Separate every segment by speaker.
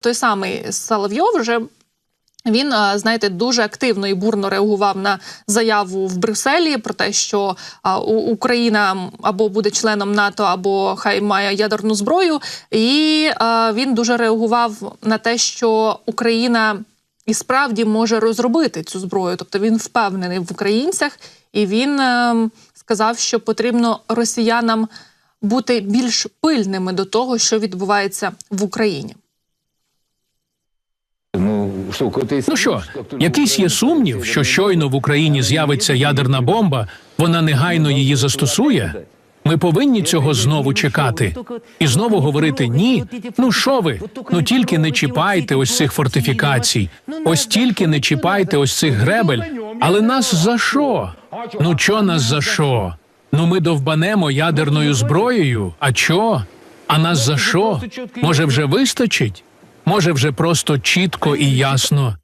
Speaker 1: той самий Соловйов вже. Він, знаєте, дуже активно і бурно реагував на заяву в Брюсселі про те, що Україна або буде членом НАТО, або хай має ядерну зброю. І він дуже реагував на те, що Україна і справді може розробити цю зброю. Тобто він впевнений в українцях, і він сказав, що потрібно росіянам бути більш пильними до того, що відбувається в Україні.
Speaker 2: Ну що,
Speaker 3: якийсь є сумнів, що щойно в Україні з'явиться ядерна бомба, вона негайно її застосує. Ми повинні цього знову чекати і знову говорити ні. Ну що ви? Ну тільки не чіпайте ось цих фортифікацій, ось тільки не чіпайте ось цих гребель. Але нас за що? Ну чо нас за що? Ну ми довбанемо ядерною зброєю. А чо? А нас за що? Може, вже вистачить? Може, вже просто чітко і ясно.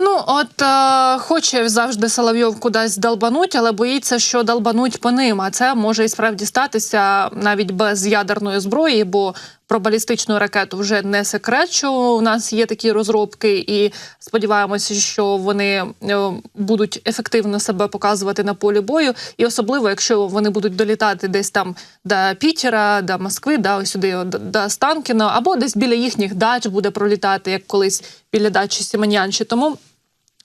Speaker 1: Ну, от е, хоче завжди Соловйов кудись долбануть, але боїться, що долбануть по ним. А це може і справді статися навіть без ядерної зброї, бо про балістичну ракету вже не секрет, що у нас є такі розробки, і сподіваємося, що вони е, будуть ефективно себе показувати на полі бою, і особливо, якщо вони будуть долітати десь там до Пітера, до Москви, да, ось сюди до, Станкіна, або десь біля їхніх дач буде пролітати, як колись біля дачі Сімонянші. Тому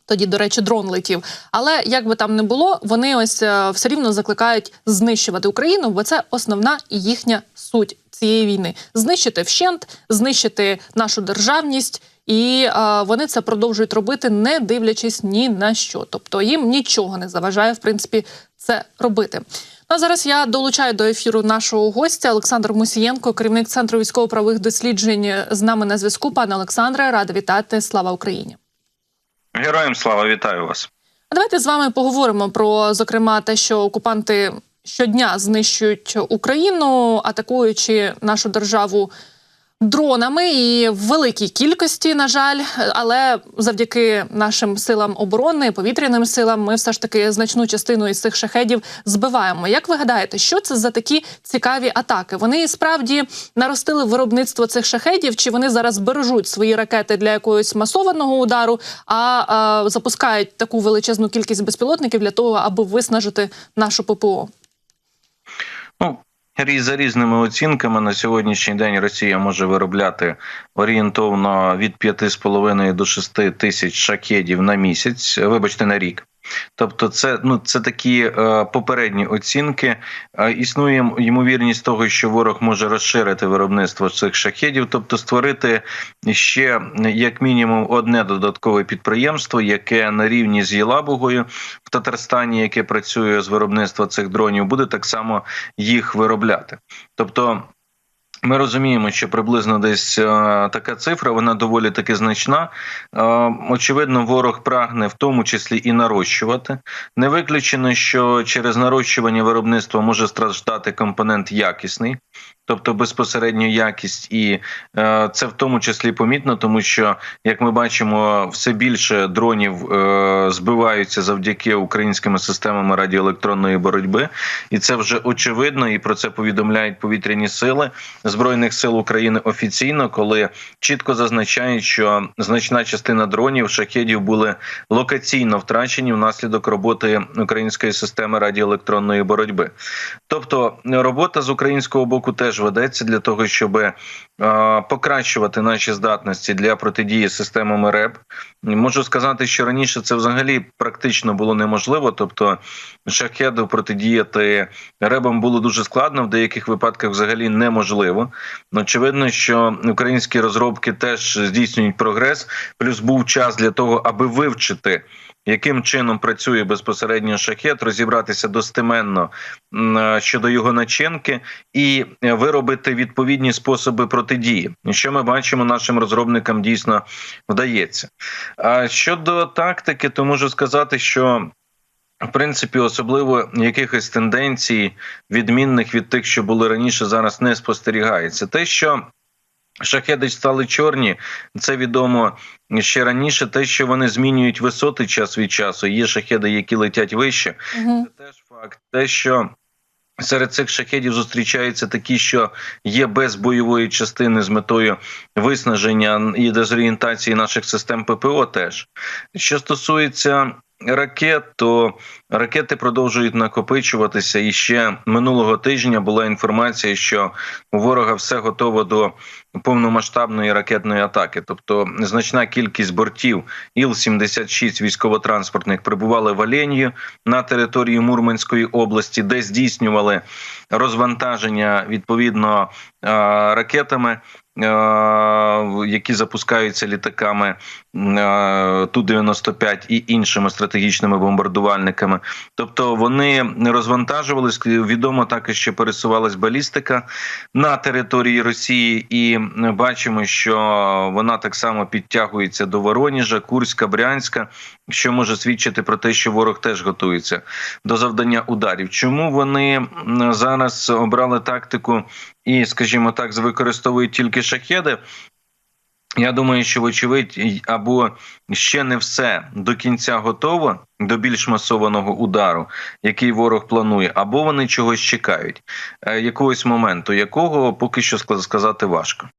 Speaker 1: тоді, до речі, дрон летів. Але як би там не було, вони ось е, все рівно закликають знищувати Україну, бо це основна їхня суть цієї війни: знищити вщент, знищити нашу державність. І е, вони це продовжують робити, не дивлячись ні на що. Тобто їм нічого не заважає, в принципі, це робити. Ну, а зараз я долучаю до ефіру нашого гостя Олександр Мусієнко, керівник центру військово-правових досліджень. З нами на зв'язку. Пане Олександре, рада вітати. Слава Україні.
Speaker 4: Героям слава, вітаю вас.
Speaker 1: А давайте з вами поговоримо про зокрема те, що окупанти щодня знищують Україну, атакуючи нашу державу дронами і в великій кількості, на жаль, але завдяки нашим силам оборони, повітряним силам, ми все ж таки значну частину із цих шахедів збиваємо. Як ви гадаєте, що це за такі цікаві атаки? Вони справді наростили виробництво цих шахедів, чи вони зараз бережуть свої ракети для якогось масованого удару, а, а запускають таку величезну кількість безпілотників для того, аби виснажити нашу ППО?
Speaker 4: За різними оцінками на сьогоднішній день Росія може виробляти орієнтовно від 5,5 до 6 тисяч шакедів на місяць, вибачте, на рік. Тобто, це ну це такі е, попередні оцінки. Е, існує ймовірність того, що ворог може розширити виробництво цих шахедів, тобто створити ще як мінімум одне додаткове підприємство, яке на рівні з Єлабугою в Татарстані, яке працює з виробництва цих дронів, буде так само їх виробляти. Тобто. Ми розуміємо, що приблизно десь е, така цифра, вона доволі таки значна. Е, очевидно, ворог прагне в тому числі і нарощувати. Не виключено, що через нарощування виробництва може страждати компонент якісний, тобто безпосередньо якість, і е, це в тому числі помітно, тому що як ми бачимо, все більше дронів е, збиваються завдяки українськими системами радіоелектронної боротьби, і це вже очевидно, і про це повідомляють повітряні сили збройних сил України офіційно, коли чітко зазначають, що значна частина дронів шахедів були локаційно втрачені внаслідок роботи української системи радіоелектронної боротьби. Тобто робота з українського боку теж ведеться для того, щоб е, покращувати наші здатності для протидії системами РЕБ. Можу сказати, що раніше це взагалі практично було неможливо. Тобто, шахеду протидіяти ребам було дуже складно, в деяких випадках взагалі неможливо. Очевидно, що українські розробки теж здійснюють прогрес. Плюс був час для того, аби вивчити. Яким чином працює безпосередньо шахет, розібратися достеменно щодо його начинки і е, виробити відповідні способи протидії, що ми бачимо, нашим розробникам дійсно вдається. А щодо тактики, то можу сказати, що в принципі, особливо якихось тенденцій, відмінних від тих, що були раніше, зараз не спостерігається. Те, що шахеди стали чорні, це відомо ще раніше. Те, що вони змінюють висоти час від часу. Є шахеди, які летять вище.
Speaker 1: Угу.
Speaker 4: Це теж факт. Те, що Серед цих шахедів зустрічаються такі, що є без бойової частини з метою виснаження і дезорієнтації наших систем ППО. Теж що стосується ракет, то ракети продовжують накопичуватися. І ще минулого тижня була інформація, що у ворога все готово до повномасштабної ракетної атаки. Тобто значна кількість бортів Іл-76 військово-транспортних прибували в Оленію на території Мурманської області, де здійснювали розвантаження відповідно е, ракетами. е, Які запускаються літаками е, Ту-95 і іншими стратегічними бомбардувальниками, тобто вони не розвантажувались. Відомо також, що пересувалась балістика на території Росії, і бачимо, що вона так само підтягується до Вороніжа, Курська, Брянська, що може свідчити про те, що ворог теж готується до завдання ударів. Чому вони зараз обрали тактику і, скажімо так, використовують тільки шахеди? Я думаю, що вочевидь або ще не все до кінця готово до більш масованого удару, який ворог планує, або вони чогось чекають, е, якогось моменту, якого поки що сказати важко.